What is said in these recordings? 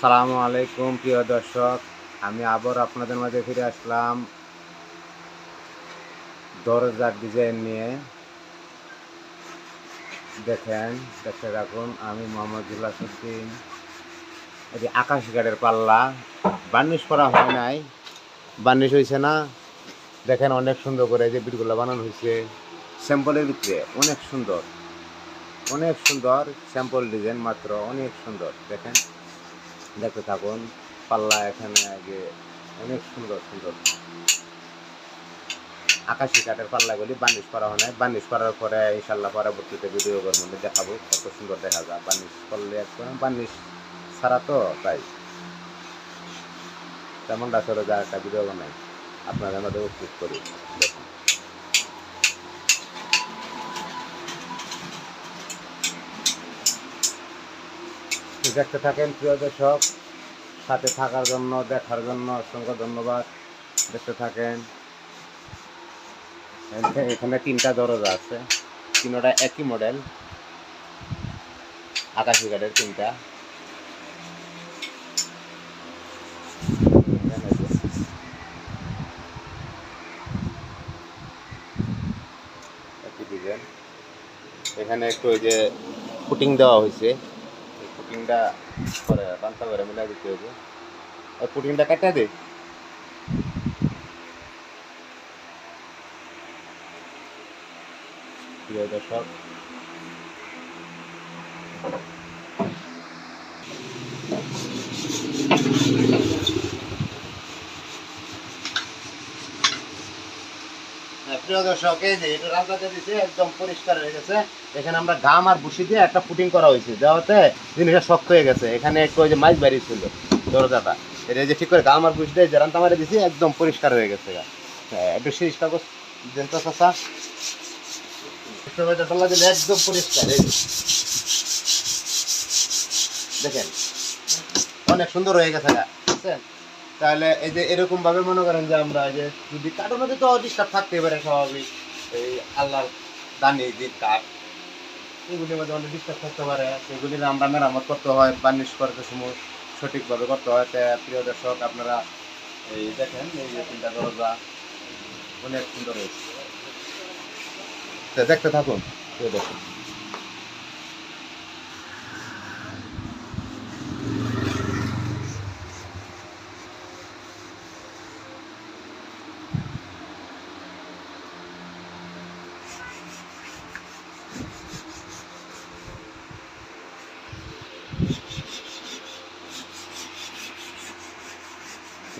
আসসালামু আলাইকুম, প্রিয় দর্শক। আমি আবার আপনাদের মাঝে ফিরে আসলাম দরজার ডিজাইন নিয়ে। দেখেন, দেখতে রাখুন আমি মোহাম্মদ জুলাসুদ্দিন এটি আকাশ গাড়ের পাল্লা, বার্নিশ করা হয় নাই, বার্নিশ হয়েছে না। দেখেন, অনেক সুন্দর করে যে বিটগুলো বানানো হয়েছে স্যাম্পলের ভিতরে অনেক সুন্দর অনেক সুন্দর স্যাম্পল ডিজাইন, মাত্র অনেক সুন্দর। দেখেন দেখতে থাকুন। পাল্লা এখানে আগে অনেক সুন্দর সুন্দর। আকাশি কাঠের পাল্লাগুলি বার্নিশ করা হয় বার্নিশ করার পরে ইনশাল্লাহ পরবর্তীতে ভিডিও করব দেখাবো কত সুন্দর দেখা যায়। বার্নিশ করলে একদম ছাড়া তো তাই। তেমনটা চলে যায় একটা ভিডিও বানাই। আপনাদের মধ্যে উপস্থিত করি। দেখুন। তো দেখতে থাকেন, প্রিয় দর্শক, সাথে থাকার জন্য, দেখার জন্য অসংখ্য ধন্যবাদ। দেখতে থাকেন। এখানে- তিনটা দরজা আছে। তিনটা একই মডেল আকাশি কাঠের তিনটা। এখানে একটু ওই যে ফুটিং দেওয়া হয়েছে। পুটিংটা করে পান্তা করে মিলাই দিতে হবে ওই পুটিংটা কাটা দে প্রিয় দর্শক হ্যাঁ, প্রিয় দর্শক, এই যে এটা একদম পরিষ্কার হয়ে গেছে। এখানে আমরা আর দিয়ে একটা পুটিং করা হয়েছে। দেওয়াতে জিনিসটা শক্ত হয়ে গেছে। এখানে একটু ওই যে মাছ দরজাটা। এটা যে ঠিক করে আর দিয়ে মারে দিছি, একদম পরিষ্কার হয়ে গেছে হ্যাঁ একটু কাগজ দিলে একদম পরিষ্কার দেখেন, অনেক সুন্দর হয়ে গেছে গা। বুঝছেন তাহলে এই যে এরকম ভাবে মনে করেন যে আমরা যে যদি কাঠের মধ্যে তো ডিস্টার্ব থাকতে পারে স্বাভাবিক, এই আল্লাহর দানি যে কাঠ এগুলির মধ্যে অনেক ডিস্টার্ব থাকতে পারে সেগুলি আমরা মেরামত করতে হয় বার্নিশ করতে সময় সঠিকভাবে করতে হয়। তাই প্রিয় দর্শক, আপনারা এই দেখেন, এই যে তিনটা দরজা অনেক সুন্দর হয়েছে। দেখতে থাকুন, প্রিয় দর্শক।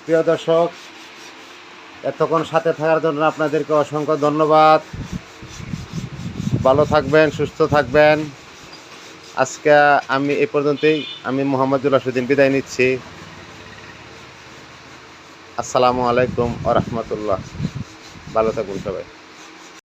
প্রিয় দর্শক, এতক্ষণ সাথে থাকার জন্য আপনাদেরকে অসংখ্য ধন্যবাদ। ভালো থাকবেন, সুস্থ থাকবেন। আজকে আমি এ পর্যন্তই, আমি মোহাম্মদুল রাশুদ্দিন বিদায় নিচ্ছি। আসসালামু আলাইকুম আ রহমতুল্লাহ। ভালো থাকুন সবাই।